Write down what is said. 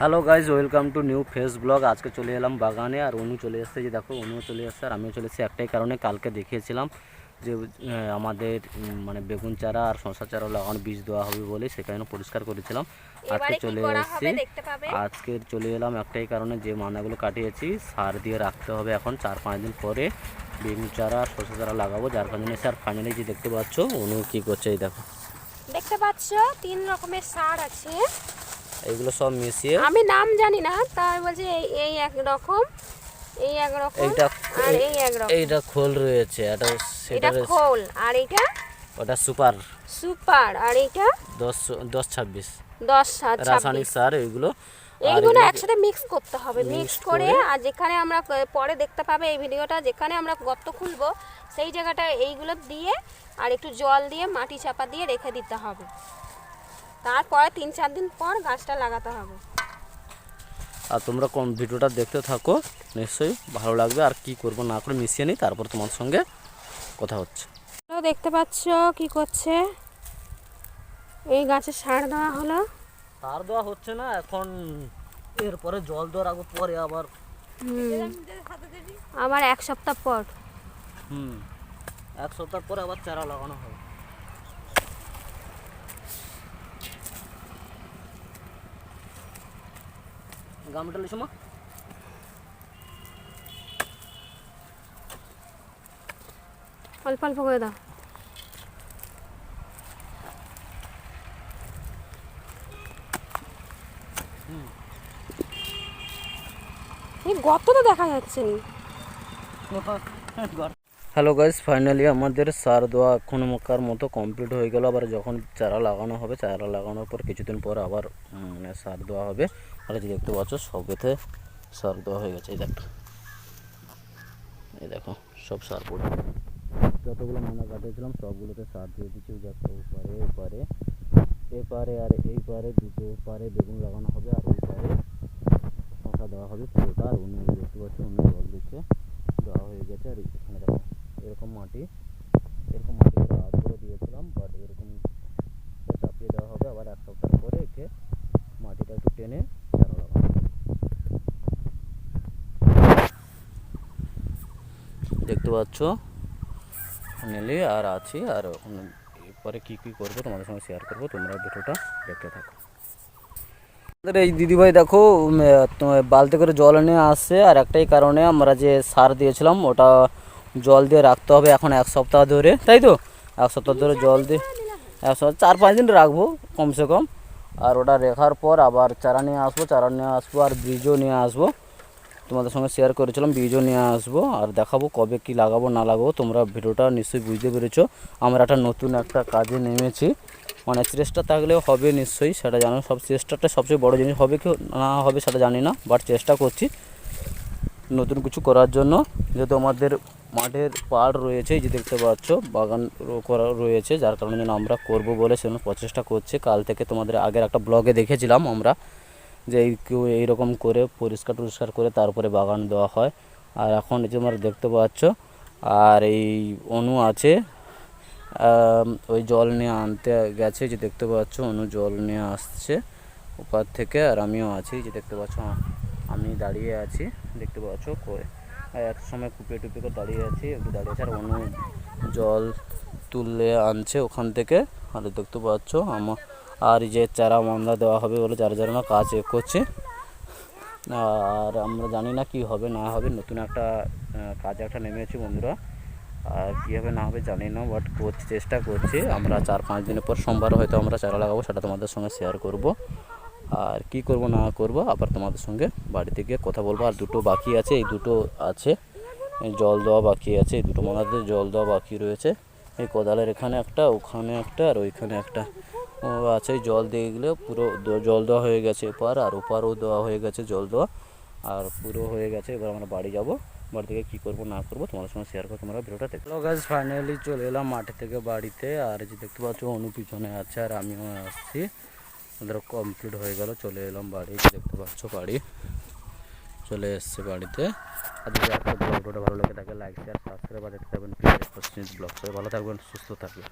Hello guys welcome to new face vlog আজকে চলে এলাম বাগানে আর অনু চলে এসেছে। যে দেখো অনু চলে এসেছে আর আমিও চলে এসেছি। একটাই কারণে কালকে দেখিয়েছিলাম যে আমাদের মানে বেগুন চারা আর শশা চারা লাগানো বীজ দেওয়া হবে বলে সেখানে পরিষ্কার করেছিলাম। আজকে চলে এসেছি। আজকে চলে এলাম একটাই কারণে যে মানাগুলো কাটিয়েছি সার দিয়ে রাখতে হবে এখন চার পাঁচ দিন পরে বেগুন চারা আর শশা চারা লাগাবো। যার কারণে এসে আর ফাইনালি যে দেখতে পাচ্ছ অনু কী করছে এই দেখো। দেখতে পাচ্ছ তিন রকমের সার আছে। এইগুলো সব মিশিয়ে আমি নাম জানি না তাই বলছি এই এই এক রকম এই এক রকম এইটা আর এই এক রকম। এইটা খোল রয়েছে এটা এটা খোল আর এটা ওটা সুপার। সুপার আর এটা দশ দশ ছাব্বিশ। দশ সাত রাসায়নিক ছাব্বিশ সার এইগুলো। এইগুলো একসাথে মিক্স করতে হবে মিক্স করে আর যেখানে আমরা পরে দেখতে পাবে এই ভিডিওটা যেখানে আমরা গর্ত খুলবো সেই জায়গাটা এইগুলো দিয়ে আর একটু জল দিয়ে মাটি চাপা দিয়ে রেখে দিতে হবে। তারপরে তিন চার দিন পর গাছটা লাগাতে হবে। আর তোমরা কোন ভিডিওটা দেখতে থাকো নিশ্চয়ই ভালো লাগবে। আর কি করব না করে মিশিয়ে নিই তারপর তোমার সঙ্গে কথা হচ্ছে। তো দেখতে পাচ্ছ কি করছে? এই গাছে সার দেওয়া হলো। সার দেওয়া হচ্ছে না এখন এরপরে জল দেওয়ার আগে পরে আবার আবার এক সপ্তাহ পর। হুম এক সপ্তাহ পরে আবার চারা লাগানো হবে। গামটা লিসমা অল্প অল্প করে দাও। এই গর্ত তো দেখা যাচ্ছে না। হ্যালো গাইস ফাইনালি আমাদের সার দেওয়া এখন মকার মতো কমপ্লিট হয়ে গেল। আবার যখন চারা লাগানো হবে চারা লাগানোর পর কিছুদিন পর আবার মানে সার দেওয়া হবে। আর যে দেখতে পাচ্ছ সবেতে সার দেওয়া হয়ে গেছে, এই দেখো। এই দেখো, সব সার পড়ে। যতগুলো মানা কাটিয়েছিলাম সবগুলোতে সার দিয়ে দিচ্ছি দেখো ওপারে ওপারে এপারে আর এই পারে দুটো পারে বেগুন লাগানো হবে, আর এই পারে শশা দেওয়া হবে, পুরোটা। আর উনি দেখতে পাচ্ছি উনি জল দিচ্ছে, দেওয়া হয়ে গেছে। আর এখানে দেখো, এরকম মাটি এরকম মাটি করে দিয়েছিলাম বাট এরকম চাপিয়ে দেওয়া হবে, আবার এক সপ্তাহ পরে একে মাটিটা একটু টেনে চারা লাগানো হবে। দেখতে পাচ্ছ? ফাইনালি আর আছি আর এরপরে কী কী করব তোমাদের সঙ্গে শেয়ার করব তোমরা ভিডিওটা দেখতে থাকো। আমাদের এই দিদিভাই দেখো বালতি করে জল নিয়ে আসছে আর একটাই কারণে আমরা যে সার দিয়েছিলাম ওটা জল দিয়ে রাখতে হবে এখন এক সপ্তাহ ধরে, তাই তো? এক সপ্তাহ ধরে জল দিয়ে এক সপ্তাহ, চার পাঁচ দিন রাখব কমসে কম। আর ওটা রেখার পর আবার চারা নিয়ে আসব, চারা নিয়ে আসব আর বীজও নিয়ে আসব। তোমাদের সঙ্গে শেয়ার করেছিলাম বীজও নিয়ে আসব আর দেখাবো কবে কি লাগাবো, না লাগাবো, তোমরা ভিডিওটা নিশ্চয়ই বুঝতে পেরেছ। আমরা একটা নতুন একটা কাজে নেমেছি। মানে চেষ্টা থাকলেও হবে নিশ্চয়ই, সেটা জানো, সব চেষ্টাটা সবচেয়ে বড় জিনিস হবে কি না হবে সেটা জানি না বাট চেষ্টা করছি নতুন কিছু করার জন্য। যেহেতু আমাদের মাঠের পাড় রয়েছে যে দেখতে পাচ্ছ, বাগান করা রয়েছে, যার কারণে আমরা করব বলে সেজন্য প্রচেষ্টা করছি। কাল থেকে তোমাদের আগের একটা ব্লগে দেখেছিলাম আমরা। যে এই কেউ এইরকম করে পরিষ্কার টরিষ্কার করে তারপরে বাগান দেওয়া হয়। আর এখন এই তোমরা দেখতে পাচ্ছ, আর এই অনু আছে। ওই জল নিয়ে আনতে গেছে যে দেখতে পাচ্ছ, অনু জল নিয়ে আসছে ওপার থেকে, আর আমিও আছি যে দেখতে পাচ্ছ, আমি দাঁড়িয়ে আছি, দেখতে পাচ্ছ এক সময় কুপে টুপে করে দাঁড়িয়ে আছি, একটু দাঁড়িয়ে আছে, আর অনু জল তুলে আনছে ওখান থেকে, আর দেখতে পাচ্ছ আমার আর যে চারা মান্দা দেওয়া হবে বলে যারা যারা কাজ করছে। আর আমরা জানি না কি হবে, না হবে, নতুন একটা কাজ একটা নেমেছি বন্ধুরা। আর কী হবে, না হবে জানি না বাট করছি, চেষ্টা করছি। আমরা চার পাঁচ দিনের পর সোমবার হয়তো আমরা চারা লাগাবো, সেটা তোমাদের সঙ্গে শেয়ার করব। আর কি করব, না করব, আবার তোমাদের সঙ্গে বাড়িতে গিয়ে কথা বলব। আর দুটো বাকি আছে, এই দুটো আছে। জল দেওয়া বাকি আছে, এই দুটো মালাতে জল দেওয়া বাকি রয়েছে। এই কোদালের এখানে একটা, ওখানে একটা, আর ওইখানে একটা। আছে জল দিয়ে গেলে পুরো জল দেওয়া হয়ে গেছে এপার, আর ওপারও দেওয়া হয়ে গেছে জল দেওয়া। আর পুরো হয়ে গেছে, এবার আমরা বাড়ি যাব। বাড়ি থেকে কী করব, না করব, তোমাদের সঙ্গে শেয়ার করব, তোমরা ভিডিওটা দেখো। গাছ ফাইনালি চলে এলাম মাঠে থেকে বাড়িতে, আর যে দেখতে পাচ্ছ, অনু পিছনে আছে, আর আমিও আসছি। ওদের কমপ্লিট হয়ে গেল, চলে এলাম বাড়ি দেখতে পাচ্ছ বাড়ি। চলে এসছে বাড়িতে। আর ভিডিওটা ভালো লাগে, তাকে লাইক শেয়ার সাবস্ক্রাইব আর দেখতে ব্লগ ভালো থাকবেন, সুস্থ থাকবেন।